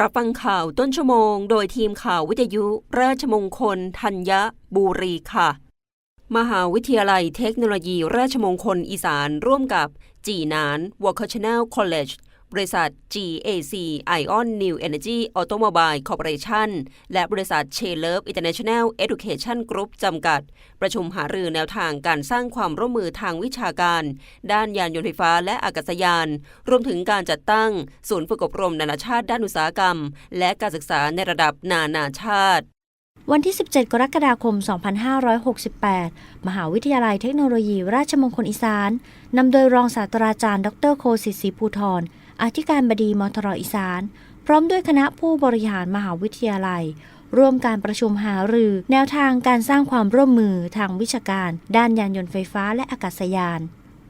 รับฟังข่าวต้นชั่วโมง โดยทีมข่าววิทยุราชมงคล ธัญบุรีค่ะ มหาวิทยาลัยเทคโนโลยีราชมงคลอีสานร่วมกับจีนาน Vocational College บริษัท GAC Ion New Energy Automobile Corporation และบริษัท c h e l o v e International Education Group จำกัด ประชุมหารือแนวทางการสร้างความร่วมมือทางวิชาการ ด้านยานยนต์ไฟฟ้าและอากาศยาน รวมถึงการจัดตั้ง ศูนย์ฝึกอบรมนานาชาติด้านอุตสาหกรรม และการศึกษาในระดับนานาชาติวันที่ 17 กรกฎาคม 2568 มหาวิทยาลัยเทคโนโลยี ราชมงคลอีสาน นำโดยรองศาสตราจารย์ ดรโคสิทธิ์ศรีภูธร อธิการบดีมทรอีสาน พร้อมด้วยคณะผู้บริหารมหาวิทยาลัย ร่วมการประชุมหารือ แนวทางการสร้างความร่วมมือทางวิชาการ ด้านยานยนต์ไฟฟ้าและอากาศยาน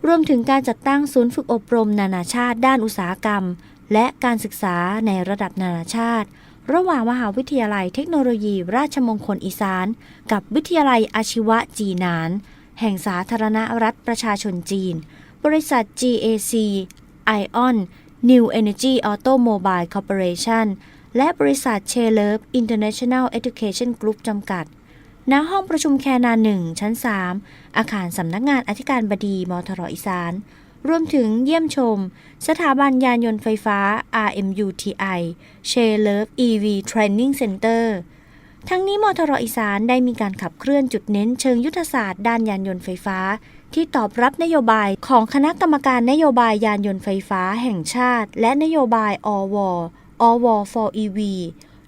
รวมถึงการจัดตั้งศูนย์ฝึกอบรมนานาชาติด้านอุตสาหกรรม และการศึกษาในระดับนานาชาติ ระหว่างมหาวิทยาลัยเทคโนโลยี ราชมงคลอีสาน กับวิทยาลัยอาชีวะจีนาน แห่งสาธารณรัฐประชาชนจีน บริษัท GAC Ion New Energy Automobile Corporation และบริษัทเชเลฟ International Education Group จำกัด ณ ห้องประชุมแคนาหนึ่งชั้น 3 อาคารสำนักงานอธิการบดีมทรอีสาน รวมถึงเยี่ยมชม สถาบันยานยนต์ไฟฟ้า RMUTI เชเลฟ EV Training Center ทั้งนี้มทรอีสานได้มีการขับเคลื่อนจุดเน้นเชิงยุทธศาสตร์ด้านยานยนต์ไฟฟ้า ที่ตอบรับนโยบายของคณะกรรมการนโยบายยานยนต์ไฟฟ้าแห่งชาติ และนโยบายอวอว for EV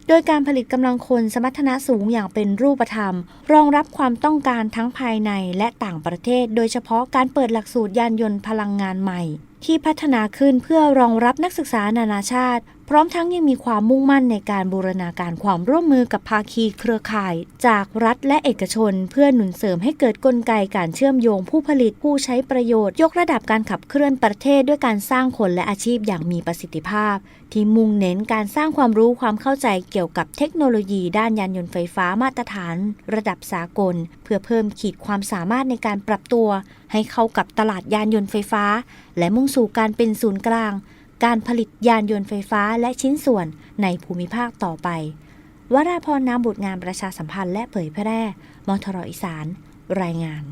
โดยการผลิตกำลังคนสมรรถนะสูงอย่างเป็นรูปธรรม รองรับความต้องการทั้งภายในและต่างประเทศ โดยเฉพาะการเปิดหลักสูตรยานยนต์พลังงานใหม่ที่พัฒนาขึ้นเพื่อรองรับนักศึกษานานาชาติ พร้อมทั้งยังมีความมุ่งมั่นในการบูรณาการความร่วมมือกับภาคีเครือข่าย จากรัฐและเอกชน เพื่อหนุนเสริมให้เกิดกลไกการเชื่อมโยงผู้ผลิตผู้ใช้ประโยชน์ ยกระดับการขับเคลื่อนประเทศด้วยการสร้างคนและอาชีพอย่างมีประสิทธิภาพ ที่มุ่งเน้นการสร้างความรู้ความเข้าใจเกี่ยวกับเทคโนโลยีด้านยานยนต์ไฟฟ้ามาตรฐาน ระดับสากล เพื่อเพิ่มขีดความสามารถในการปรับตัวให้เข้ากับตลาดยานยนต์ไฟฟ้า และมุ่งสู่การเป็นศูนย์กลาง การผลิตยานยนต์ไฟฟ้าและชิ้นส่วนในภูมิภาคต่อไป วราพรน้ำบุตรงานประชาสัมพันธ์และเผยแพร่ มทรอีสาน รายงาน